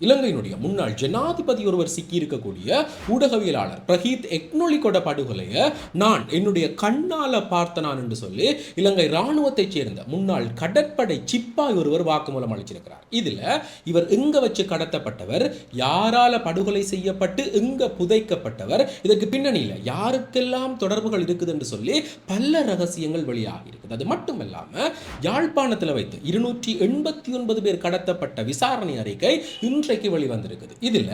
இலங்கையினுடைய முன்னாள் ஜனாதிபதி ஒருவர் சிக்கியிருக்கக்கூடிய ஊடகவியலாளர் பிரகீத் எக்னொலிகொட படுகொலையை நான் என்னுடைய கண்ணால பார்த்த நான் என்று சொல்லி இலங்கை இராணுவத்தைச் சேர்ந்த முன்னாள் கடற்படை சிப்பாய் ஒருவர் வாக்குமூலம் அளிச்சிருக்கிறார். இதுல இவர் எங்க வச்சு கடத்தப்பட்டவர்? யாரால படுகொலை செய்யப்பட்டு எங்க புதைக்கப்பட்டவர்? இதற்கு பின்னணியில் யாருக்கெல்லாம் தொடர்புகள் இருக்குது என்று சொல்லி பல ரகசியங்கள் வெளியாகி இருக்குது. அது மட்டுமல்லாம யாழ்ப்பாணத்தில் வைத்து இருநூற்றி எண்பத்தி ஒன்பது பேர் கடத்தப்பட்ட விசாரணை அறிக்கை இன்று இன்றைக்கு வெளிவந்திருக்குது இதுல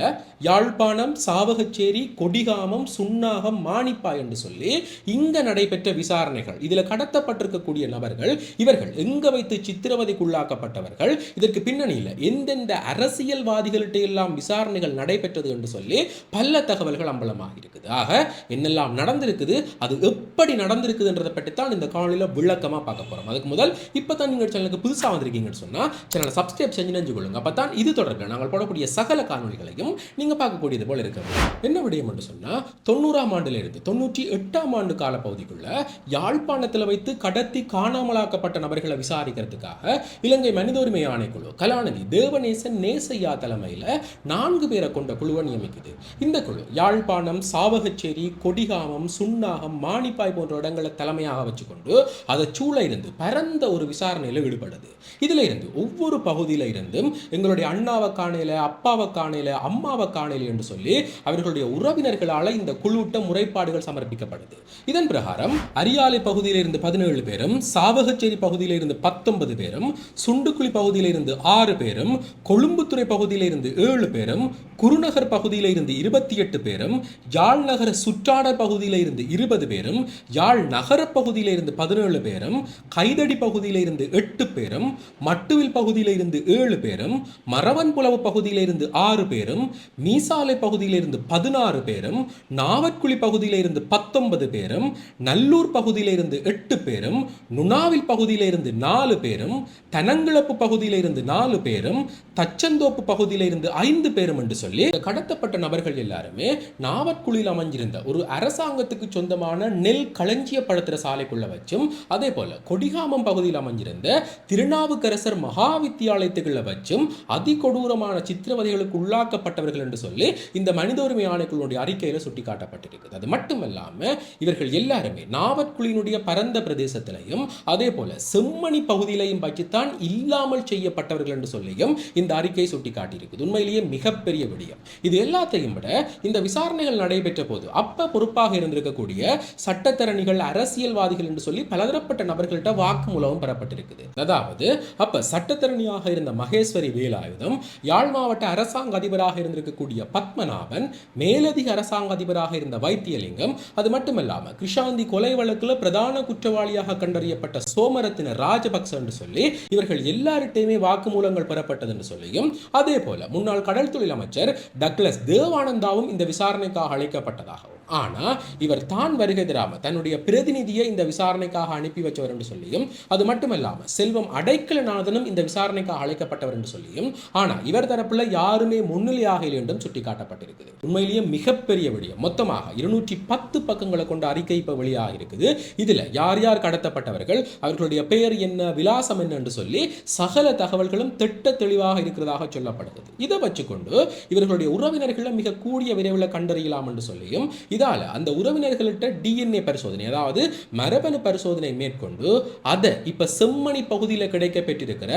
யாழ்ப்பாணம் சாவகச்சேரி கொடிகாமம் சுண்ணாகம் மானிப்பா என்று சொல்லி இங்க நடைபெற்ற விசாரணைகள் இதுல கடத்தப்பட்டிருக்கக்கூடிய நபர்கள் இவர்கள் எங்க வைத்து சித்திரவதைக்குள்ளாக்கப்பட்டவர்கள் இதற்கு பின்னணியில எந்தெந்த அரசியல்வாதிகள்கிட்ட எல்லாம் விசாரணைகள் நடைபெற்றது என்று சொல்லி பல தகவல்கள் அம்பலமாக இருக்குது. ஆக என்னெல்லாம் நடந்திருக்குது அது எப்படி நடந்திருக்குதுன்றதை பற்றி தான் இந்த காணொலியில் விளக்கமா பார்க்க போறோம். அதுக்கு முதல் இப்போ தான் நீங்கள் சேனலுக்கு புதுசா வந்திருக்கீங்கன்னு சொன்னா சேனலை சப்ஸ்கிரைப் செஞ்சு நெஞ்சு கொள்ளுங்க அப்போ தான் இது தொடர்பில் நாங்கள் வரக்கூடிய சகல காணொலிகளையும் நீங்கள் பார்க்கக்கூடியது போல இருக்க. என்ன விடயம் என்று சொன்னால் தொண்ணூறாம் ஆண்டிலிருந்து தொண்ணூற்றி எட்டாம் ஆண்டு காலப்பகுதிக்குள்ள யாழ்ப்பாணத்தில் வைத்து கடத்தி காணாமலாக்கப்பட்ட நபர்களை விசாரிக்கிறதுக்காக இலங்கை மனித உரிமை ஆணைக்குழு கலாநிதி தேவநேசன் நேசையா தலைமையில் நான்கு பேரை கொண்ட குழுவை நியமிக்குது. இந்த குழு யாழ்ப்பாணம் சாவகச்சேரி கொடிகாமம் சுண்ணாகம் மாணிப்பாய் போன்ற இடங்களை தலைமையாக வச்சுக்கொண்டு அதை சூழ இருந்து பரந்த ஒரு விசாரணையில் ஈடுபடுது. இதில் இருந்து ஒவ்வொரு பகுதியில் இருந்தும் எங்களுடைய அண்ணாவை காணையில் அப்பாவை காணையில அம்மாவை காணையில என்று சொல்லி அவர்களுடைய உறவினர்களால் இந்த குழுவிட்ட முறைப்பாடுகள் சமர்ப்பிக்கப்படுது. இதன் பிரகாரம் அரியாலை பகுதியிலிருந்து பதினேழு பேரும் சாவகச்சேரி பகுதியிலிருந்து பத்தொன்பது பேரும் சுண்டுக்குழி பகுதியிலிருந்து ஆறு பேரும் கொழும்புத்துறை பகுதியிலிருந்து ஏழு பேரும் குருநகர் பகுதியிலிருந்து இருபத்தி எட்டு பேரும் யாழ் நகர சுற்றாட பகுதியிலிருந்து இருபது பேரும் யாழ் நகர பகுதியிலிருந்து பதினேழு பேரும் கைதடி பகுதியிலிருந்து எட்டு பேரும் மட்டுவில் பகுதியிலிருந்து ஏழு பேரும் மரவன்புலவு பகுதி பகுதியிலிருந்து ஆறு பேரும் மீசாலை பகுதியிலிருந்து பதினாறு பேரும் நாவற்குழி பகுதியிலிருந்து பத்தொன்பது பேரும் நல்லூர் பகுதியிலிருந்து எட்டு பேரும் நுணாவில் பகுதியிலிருந்து நாலு பேரும் தனங்கிழப்பு பகுதியிலிருந்து நாலு பேரும் தச்சந்தோப்பு பகுதியிலிருந்து ஐந்து பேரும் என்று சொல்லி கடத்தப்பட்ட நபர்கள் எல்லாருமே நாவற்குழியில் அமைஞ்சிருந்த ஒரு அரசாங்கத்துக்கு சொந்தமான நெல் களஞ்சியப்படுத்துற சாலைக்குள்ள வச்சும் அதே போல கொடிகாமம் பகுதியில் அமைஞ்சிருந்த திருநாவுக்கரசர் மகா வித்தியாலயத்துக்குள்ள வச்சும் அதிகொடூரமான சித்திரவதைகளுக்கு உள்ளாக்கப்பட்டவர்கள் என்று சொல்லி இந்த மனித உரிமை ஆணைக்குழுடைய அறிக்கையில் சுட்டி காட்டப்பட்டிருக்குது அது மட்டுமல்லாமல் இவர்கள் எல்லாருமே நாவற்குழியினுடைய பரந்த பிரதேசத்திலையும் அதே போல செம்மணி பகுதியிலையும் வச்சுத்தான் இல்லாமல் செய்யப்பட்டவர்கள் என்று சொல்லியும் இந்த அறிக்கை சுட்டி காட்டியிருக்குது உண்மையிலேயே மிகப்பெரிய விடயம். இது எல்லாத்தையும் விட இந்த விசாரணைகள் நடைபெற்ற போது அப்ப பொறுப்பாக இருந்திருக்கக்கூடிய சட்டத்தரணிகள் அரசியல்வாதிகள் என்று சொல்லி பலதரப்பட்ட நபர்கள்ட்ட வாக்குமூலமும் பெறப்பட்டிருக்குது. அதாவது அப்ப சட்டத்தரணியாக இருந்த மகேஸ்வரி வேலாயுதம் யாழ்மா மாவட்ட அரசாங்க அதிபராக இருந்திருக்கக்கூடிய பத்மநாபன் மேலதிக அரசாங்க அதிபராக இருந்த வைத்தியலிங்கம் அது மட்டுமல்லாமல் கிருஷாந்தி கொலை வழக்கில் பிரதான குற்றவாளியாக கண்டறியப்பட்ட சோமரத்தின ராஜபக்ச என்று சொல்லி இவர்கள் எல்லார்கிட்டையுமே வாக்குமூலங்கள் பெறப்பட்டது என்று சொல்லியும் அதே போல முன்னாள் கடல் தொழில் அமைச்சர் டக்ளஸ் தேவானந்தாவும் இந்த விசாரணைக்காக அழைக்கப்பட்டதாகவும் ஆனா இவர் தான் வருகை தராமல் தன்னுடைய பிரதிநிதியை இந்த விசாரணைக்காக அனுப்பி வச்சவர் என்று சொல்லியும் அது மட்டுமல்லாமல் செல்வம் அடைக்கலநாதனும் இந்த விசாரணைக்காக அழைக்கப்பட்டவர் என்று சொல்லியும் ஆனால் இவர் தரப்புல யாருமே முன்னிலையாக இல்லை என்றும் சுட்டிக்காட்டப்பட்டிருக்குது. உண்மையிலேயே மிகப்பெரிய விடயம். மொத்தமாக இருநூற்றி பத்து பக்கங்களை கொண்ட அறிக்கை இப்போ வெளியாக இருக்குது. இதுல யார் யார் கடத்தப்பட்டவர்கள் அவர்களுடைய பெயர் என்ன விலாசம் என்ன என்று சொல்லி சகல தகவல்களும் திட்ட தெளிவாக இருக்கிறதாக சொல்லப்படுகிறது. இதை வச்சுக்கொண்டு இவர்களுடைய உறவினர்களை மிக கூடிய விரைவில் கண்டறியலாம் என்று சொல்லியும் இதால் அந்த உறவினர்கள்ட்ட டிஎன்ஏ பரிசோதனை அதாவது மரபணு பரிசோதனை மேற்கொண்டு அதை இப்போ செம்மணி பகுதியில் கிடைக்க பெற்றிருக்கிற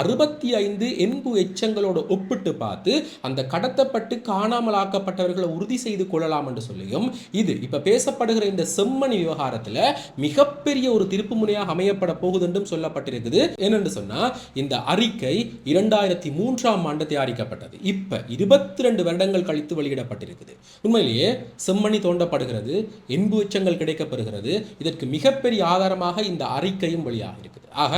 அறுபத்தி ஐந்து என்பு எச்சங்களோட ஒப்பிட்டு பார்த்து அந்த கடத்தப்பட்டு காணாமலாக்கப்பட்டவர்களை உறுதி செய்து கொள்ளலாம் என்று சொல்லியும் இது இப்போ பேசப்படுகிற இந்த செம்மணி விவகாரத்தில் மிகப்பெரிய ஒரு திருப்பு முனையாக அமையப்பட போகுது என்றும் சொல்லப்பட்டிருக்குது. என்னென்று சொன்னால் இந்த அறிக்கை இரண்டாயிரத்தி மூன்றாம் ஆண்டு தயாரிக்கப்பட்டது. இப்போ இருபத்தி ரெண்டு வருடங்கள் கழித்து வெளியிடப்பட்டிருக்குது. உண்மையிலேயே செம்மணி தோண்டப்படுகிறது என்பு எச்சங்கள் கிடைக்கப்பெறுகிறது இதற்கு மிகப்பெரிய ஆதாரமாக இந்த அறிக்கையும் வழியாக இருக்குது. ஆக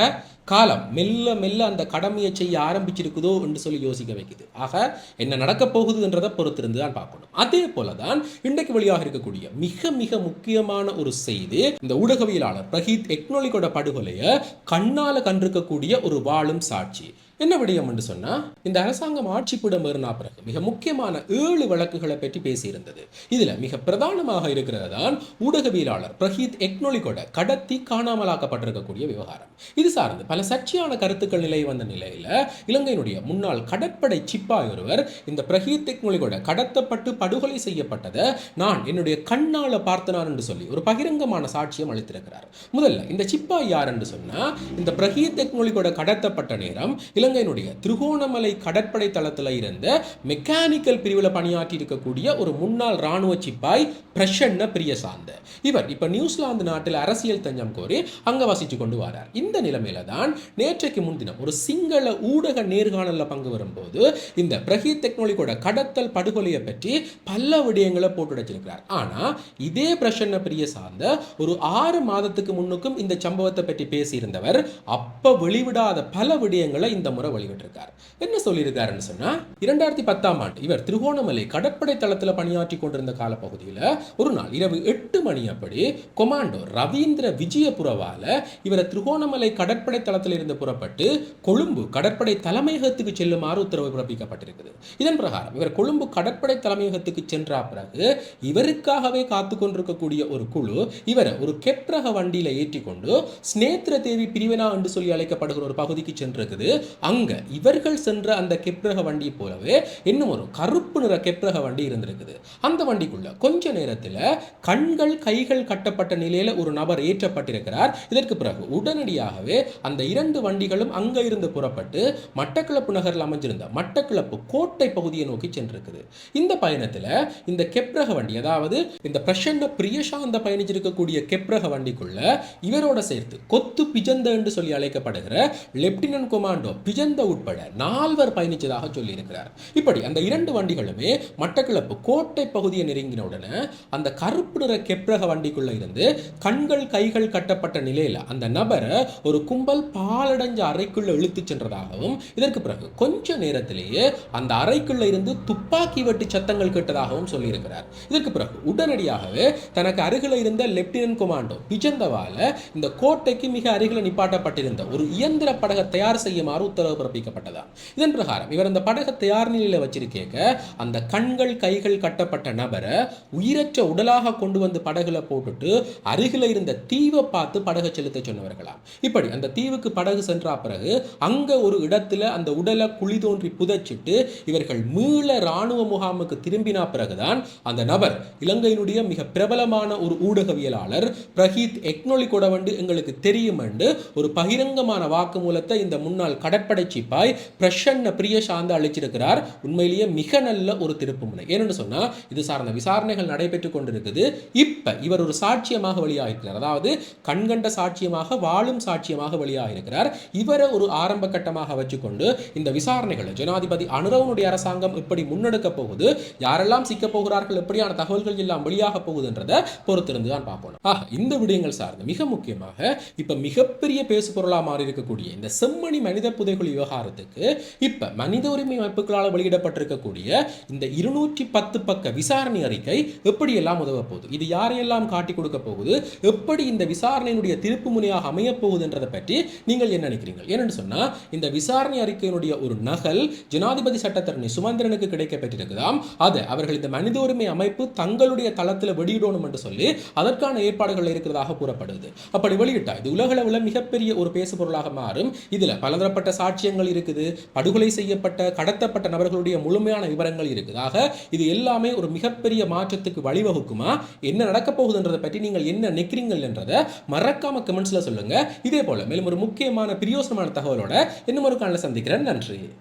காலம் மெல்ல மெல்ல அந்த கடமையை செய்ய ஆரம்பிச்சிருக்குதோ என்று சொல்லி யோசிக்க வைக்குது. ஆக என்ன நடக்கப் போகுதுன்றதை பொறுத்திருந்து தான் பார்க்கணும். அதே போல தான் இன்றைக்கு வழியாக இருக்கக்கூடிய மிக மிக முக்கியமான ஒரு செய்தி இந்த ஊடகவியலாளர் பிரகீத் எக்னோலிகோட படுகொலையை கண்ணால கண்டிருக்கக்கூடிய ஒரு வாழும் சாட்சி. என்ன விடயம் என்று சொன்னா இந்த அரசாங்கம் ஆட்சிப்பிடம் ஏறினா பிறகு மிக முக்கியமான ஏழு வழக்குகளை பற்றி பேசியிருந்தது. இதில் மிக பிரதானமாக இருக்கிறது தான் ஊடகவியலாளர் பிரஹீத் எக்னொலிகோட கடத்தி காணாமலாக்கப்பட்டிருக்கக்கூடிய விவகாரம். இது சார்ந்து பல சர்ச்சையான கருத்துக்கள் நிலை வந்த நிலையில இலங்கையினுடைய முன்னாள் கடற்படை சிப்பாய் ஒருவர் இந்த பிரஹீத் எக்னொலிகோட கடத்தப்பட்டு படுகொலை செய்யப்பட்டதை நான் என்னுடைய கண்ணால பார்த்தனார் என்று சொல்லி ஒரு பகிரங்கமான சாட்சியம் அளித்திருக்கிறார். முதல்ல இந்த சிப்பாய் யார் என்று சொன்னா இந்த பிரஹீத் டெக்னாலஜியோட கடத்தப்பட்ட நேரம் இலங்கையினுடைய திருகோணமலை கடற்படை தளத்தில் இருந்த மெக்கானிக்கல் பிரிவில் பணியாற்றி இருக்கக்கூடிய ஒரு முன்னாள் ராணுவ சிப்பாய் பிரசன்ன பிரியசாந்த. இவர் இப்ப நியூசிலாந்து நாட்டில் அரசியல் தஞ்சம் கோரி அங்க வசித்து கொண்டு வரார். இந்த நிலைமையில தான் நேற்றைக்கு முன்தினம் ஒரு சிங்கள ஊடக நேர்காணல்ல பங்கு வரும்போது இந்த பிரஹீத் டெக்னாலஜியோட கடத்தல் படுகொலையை பற்றி பல விடயங்களை போட்டு வச்சிருக்கிறார் ஆனா இதே பிரசன்ன பிரிய சார்ந்த ஒரு ஆறு மாதத்துக்கு முன்னுக்கும் இந்த சம்பவத்தை பற்றி பேசியிருந்தவர் அப்ப வெளிவிடாத பல விடயங்களை இந்த முறை முறை வெளிவிட்டிருக்கார் என்ன சொல்லியிருக்காருன்னு சொன்னா இரண்டாயிரத்தி பத்தாம் ஆண்டு இவர் திருகோணமலை கடற்படை தளத்தில் பணியாற்றி கொண்டிருந்த காலப்பகுதியில் ஒரு நாள் இரவு எட்டு மணி அப்படி கொமாண்டோ ரவீந்திர விஜயபுரவால இவரை திருகோணமலை கடற்படை தளத்தில் இருந்து புறப்பட்டு கொழும்பு கடற்படை தலைமையகத்துக்கு செல்லுமாறு உத்தரவு பிறப்பிக்கப்பட்டிருக்குது. இதன் பிரகாரம் இவர் கொழும்பு கடற்படை தலைமையகத்துக்கு சென்ற பிறகு இவருக்காகவே காத்து கொண்டிருக்கக்கூடிய ஒரு குழு இவரை ஒரு கெப்ரக வண்டியில் ஏற்றி கொண்டு ஸ்னேத்ர தேவி பிரிவினா என்று சொல்லி அழைக்கப்படுகிற ஒரு பகுதிக்கு சென்றிருக்குது. அங்க இவர்கள் சென்ற அந்த கெப்ரக வண்டி போலவே இன்னும் ஒரு கருப்பு நிற கெப்ரக வண்டி இருந்திருக்குது. அந்த வண்டிக்குள்ள கொஞ்ச நேரத்தில் கண்கள் கைகள் கட்டப்பட்ட நிலையில ஒரு நபர் ஏற்றப்பட்டிருக்கிறார். இதற்கு பிறகு உடனடியாகவே அந்த இரண்டு வண்டிகளும் அங்க இருந்து புறப்பட்டு மட்டக்களப்பு நகரில் அமைஞ்சிருந்த மட்டக்களப்பு கோட்டை பகுதியை நோக்கி சென்றிருக்குது. இந்த பயணத்துல இந்த கெப்ரக வண்டி அதாவது இந்த பிரசன்ன பிரியசாந்த பயணிச்சிருக்கக்கூடிய கெப்ரக வண்டிக்குள்ள இவரோட சேர்த்து கொத்து பிஜந்த என்று சொல்லி அழைக்கப்படுகிற லெப்டினன்ட் கொமாண்டோ விஜந்த உட்பட நால்வர் பயணித்ததாக சொல்லியிருக்கிறார். இப்படி அந்த இரண்டு வண்டிகளுமே மட்டக்களப்பு கோட்டை பகுதியை நெருங்கின உடனே அந்த கருப்பு நிற கெப்ரக வண்டிக்குள்ள இருந்து கண்கள் கைகள் கட்டப்பட்ட நிலையில் அந்த நபரை ஒரு கும்பல் பாலடைஞ்ச அறைக்குள்ள இழுத்து சென்றதாகவும் இதற்கு பிறகு கொஞ்ச நேரத்திலேயே அந்த அறைக்குள்ள இருந்து துப்பாக்கி வெட்டு சத்தங்கள் கேட்டதாகவும் சொல்லியிருக்கிறார். இதற்கு பிறகு உடனடியாகவே தனக்கு அருகில் இருந்த லெப்டினன்ட் கொமாண்டோ பிஜந்தவால இந்த கோட்டைக்கு மிக அருகில் நிப்பாட்டப்பட்டிருந்த ஒரு இயந்திர படகை தயார் செய்யுமாறு உத்தரவு உத்தரவு பிறப்பிக்கப்பட்டதா? இதன் பிரகாரம் இவர் அந்த படகை தயார் நிலையில் வச்சிருக்கேக்க? அந்த கண்கள் கைகள் கட்டப்பட்ட நபரை உயிரற்ற உடலாக கொண்டு வந்து படகுல போட்டுட்டு அருகில் இருந்த தீவை பார்த்து படகை செலுத்த சொன்னவர்களாம். இப்படி அந்த தீவுக்கு படகு சென்ற பிறகு அங்க ஒரு இடத்துல அந்த உடலை குழி தோன்றி புதைச்சிட்டு இவர்கள் மீள ராணுவ முகாமுக்கு திரும்பினா பிறகுதான் அந்த நபர் இலங்கையினுடைய மிக பிரபலமான ஒரு ஊடகவியலாளர் பிரகீத் எக்னொலி கூட வந்து எங்களுக்கு தெரியும் என்று ஒரு பகிரங்கமான வாக்குமூலத்தை இந்த முன்னாள் கடற்படை கடற்படை சிப்பாய் பிரசன்ன பிரியசாந்த் அளிச்சிருக்கிறார் உண்மையிலேயே மிக நல்ல ஒரு திருப்பு முனை ஏன்னு சொன்னால் இது சார்ந்த விசாரணைகள் நடைபெற்றுக் கொண்டிருக்குது. இப்போ இவர் ஒரு சாட்சியமாக வெளியாகிருக்கிறார் அதாவது கண்கண்ட சாட்சியமாக வாழும் சாட்சியமாக வெளியாகிருக்கிறார் இவரை ஒரு ஆரம்ப கட்டமாக வச்சுக்கொண்டு இந்த விசாரணைகளை ஜனாதிபதி அனுரவனுடைய அரசாங்கம் எப்படி முன்னெடுக்க போகுது. யாரெல்லாம் சிக்க போகிறார்கள் எப்படியான தகவல்கள் எல்லாம் வெளியாக போகுதுன்றதை பொறுத்திருந்து தான் பார்ப்போம். ஆக இந்த விடயங்கள் சார்ந்து மிக முக்கியமாக இப்போ மிகப்பெரிய பேசுபொருளாக மாறி இருக்கக்கூடிய இந்த செம்மணி மனித புதைகள் புதைகுழி விவகாரத்துக்கு இப்போ மனித உரிமை அமைப்புகளால் வெளியிடப்பட்டிருக்கக்கூடிய இந்த இருநூற்றி பத்து பக்க விசாரணை அறிக்கை எப்படியெல்லாம் உதவ போகுது? இது யாரையெல்லாம் காட்டி கொடுக்க போகுது? எப்படி இந்த விசாரணையினுடைய திருப்பு முனையாக அமையப் போகுதுன்றதை பற்றி நீங்கள் என்ன நினைக்கிறீங்க ஏன்னு சொன்னால் இந்த விசாரணை அறிக்கையினுடைய ஒரு நகல் ஜனாதிபதி சட்டத்தரணி சுமந்திரனுக்கு கிடைக்கப்பட்டிருக்குதாம். அதை அவர்கள் இந்த மனித உரிமை அமைப்பு தங்களுடைய தளத்தில் வெளியிடணும் என்று சொல்லி அதற்கான ஏற்பாடுகள் இருக்கிறதாக கூறப்படுது. அப்படி வெளியிட்டால் இது உலகளவில் மிகப்பெரிய ஒரு பேசு பொருளாக மாறும். இதில் பலதரப்பட்ட சாட்சி சாட்சியங்கள் இருக்குது படுகொலை செய்யப்பட்ட கடத்தப்பட்ட நபர்களுடைய முழுமையான விவரங்கள் இருக்குதாக ஆக இது எல்லாமே ஒரு மிகப்பெரிய மாற்றத்துக்கு வழிவகுக்குமா? என்ன நடக்க போகுதுன்றதை பற்றி நீங்கள் என்ன நிற்கிறீங்கள் என்றதை மறக்காம கமெண்ட்ஸ்ல சொல்லுங்க. இதே போல மேலும் ஒரு முக்கியமான பிரியோசனமான தகவலோட இன்னும் ஒரு காலில் சந்திக்கிறேன். நன்றி.